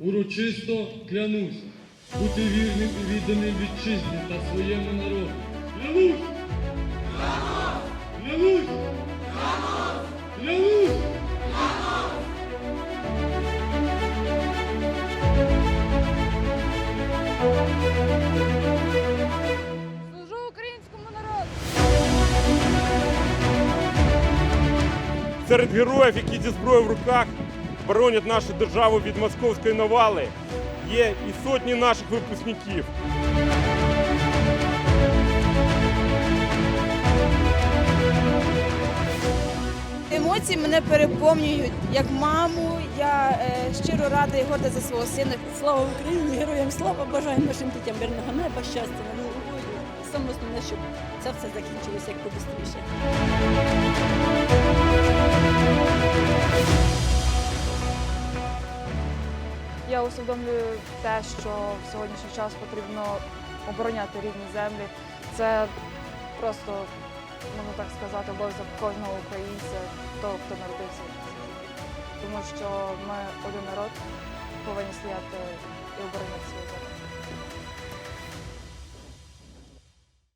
урочисто клянуся бути вірним і відданим вітчизні та своєму народу. Клянусь! Клянусь! Клянусь! Служу українському народу! Серед героїв, які зі зброєю в руках боронять нашу державу від московської навали, є і сотні наших випускників. Емоції мене переповнюють як маму. Я е, щиро рада і горда за свого сина. Слава Україні, героям слава! Бажаю нашим дітям мирного неба, щастя головою. Саме основне, щоб це все закінчилося як побистріше. Я усвідомлюю те, що в сьогоднішній час потрібно обороняти рідні землі. Це просто, можна так сказати, обов'язок кожного українця, того, хто народився. Тому що ми один народ повинні стояти